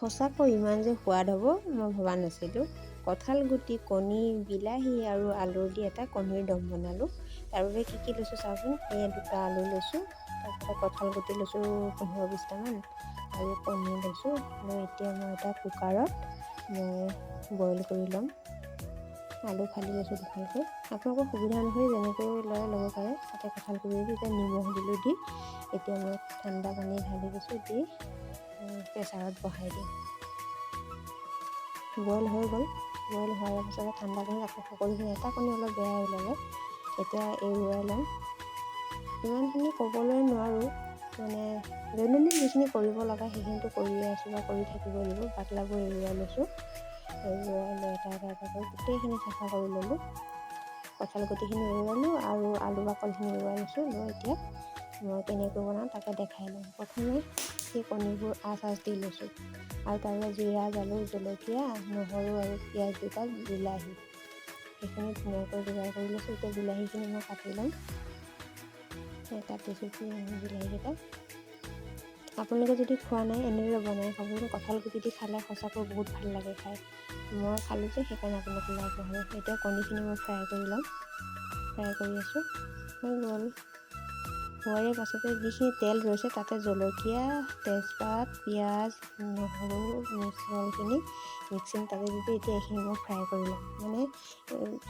সঁচাকৈ ইমান যে সোৱাদ হ'ব মই ভবা নাছিলোঁ। কঁঠাল গুটি কণী বিলাহী আৰু আলু দি এটা কণীৰ দম বনালোঁ। তাৰ বাবে কি কি লৈছোঁ চাওকচোন এই দুটা আলু লৈছোঁ তাৰপিছত কঁঠাল গুটি লৈছোঁ পোন্ধৰ বিছটামান আৰু কণী লৈছোঁ। আৰু এতিয়া মই এটা কুকাৰত মই বইল কৰি ল'ম। আলু ফালি লৈছোঁ দুফালকৈ। আপোনালোকৰ সুবিধা অনুসৰি যেনেকৈ লয় ল'ব পাৰে তাতে কঁঠাল গুটি এতিয়া নিমখ দিলোঁ দি এতিয়া মই ঠাণ্ডা পানী ঢালি দিছোঁ দি প্ৰেছাৰত বহাই দিম বইল হৈ গ'ল। বইল হোৱাৰ পিছতে ঠাণ্ডা পানীত আকৌ সকলোখিনি এটা কণী অলপ বেয়া ওলালে এতিয়া এৰুৱাই ল'ম ইমানখিনি ক'বলৈ নোৱাৰোঁ মানে দৈনন্দিন যিখিনি কৰিব লগা সেইখিনিতো কৰিয়ে আছোঁ বা কৰি থাকিব লাগিব পাতলাবোৰ এৰুৱাই লৈছোঁ। এৰুৱাই লৈ এটা এটা এটা কৰি গোটেইখিনি চাফা কৰি ল'লোঁ। কঁঠাল গুটিখিনি এৰুৱালোঁ আৰু আলু বাকলিখিনি এৰুৱাই লৈছোঁ। লৈ এতিয়া মই কেনেকৈ বনাওঁ তাকে দেখাই লওঁ। প্ৰথমে সেই কণীবোৰ আচ আচ দি লৈছোঁ আৰু তাৰে জিৰা, জালুক, জলকীয়া, নহৰু আৰু পিঁয়াজ দুটা বিলাহী। সেইখিনি ধুনীয়াকৈ যোগাৰ কৰি লৈছোঁ। এতিয়া বিলাহীখিনি মই কাটি ল'ম। কাটিছোঁ কি বিলাহীকেইটা। আপোনালোকে যদি খোৱা নাই এনেদৰে বনাই খাব কঁঠাল গুটি দি খালে সঁচাকৈ বহুত ভালো লাগে খাই। মই খালোঁ যে, সেইকাৰণে আপোনালোকে লাভ নহ'ব এতিয়া কণীখিনি মই ফ্ৰাই কৰি ল'ম। ফ্ৰাই কৰি আছোঁ। হৈ গ'ল। হোৱাৰ পাছতে যিখিনি তেল ৰৈছে তাতে জলকীয়া তেজপাত পিঁয়াজ নহৰু মিশ্ৰণখিনি মিক্সিং তাতে দি এতিয়া এইখিনি মই ফ্ৰাই কৰি ল'ম। মানে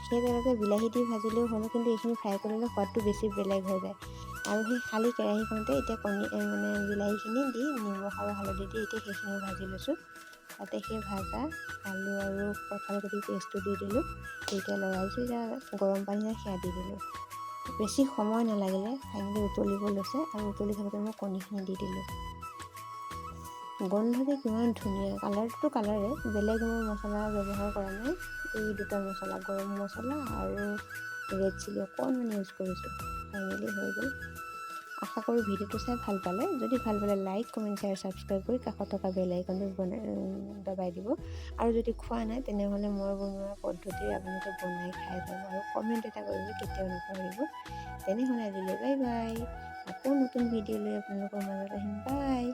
সেই তেলতে বিলাহী দি ভাজিলেও হ'লে কিন্তু এইখিনি ফ্ৰাই কৰিলে সোৱাদটো বেছি বেলেগ হৈ যায়। আৰু সেই খালী কেৰাহীখনতে এতিয়া কণী মানে বিলাহীখিনি দি নিমখ আৰু হালধি দি এতিয়া সেইখিনি ভাজি লৈছোঁ। তাতে সেই ভাজা আলু আৰু কঁঠাল গুটি পেষ্টটো দি দিলোঁ। এতিয়া লৰাইছোঁ এতিয়া গৰম পানী সেয়া দি দিলোঁ। বেছি সময় নালাগিলে ফাইনেলি উতলিব লৈছে আৰু উতলি থাকোঁতে মই কণীখিনি দি দিলোঁ। গোন্ধটো কিমান ধুনীয়া কালাৰটোতো কালাৰে বেলেগ মই মছলা ব্যৱহাৰ কৰা নাই। এই দুটা মছলা গৰম মছলা আৰু ৰেড চিলি অকণমান ইউজ কৰিছোঁ। ফাইনেলি হৈ গ'ল। আশা কৰোঁ ভিডিঅ'টো চাই ভাল পালে। যদি ভাল পালে লাইক কমেণ্ট শ্বেয়াৰ ছাবস্ক্ৰাইব কৰি কাষত থকা বেল আইকনটো বনাই দবাই দিব। আৰু যদি খোৱা নাই তেনেহ'লে মই বনোৱা পদ্ধতিৰে আপোনালোকে বনাই খাই যাব আৰু কমেণ্ট এটা কৰিব কেতিয়াও নকৰিব। তেনেহ'লে আজিলৈ বাই বাই আকৌ নতুন ভিডিঅ' লৈ আপোনালোকৰ মাজত আহিম। বাই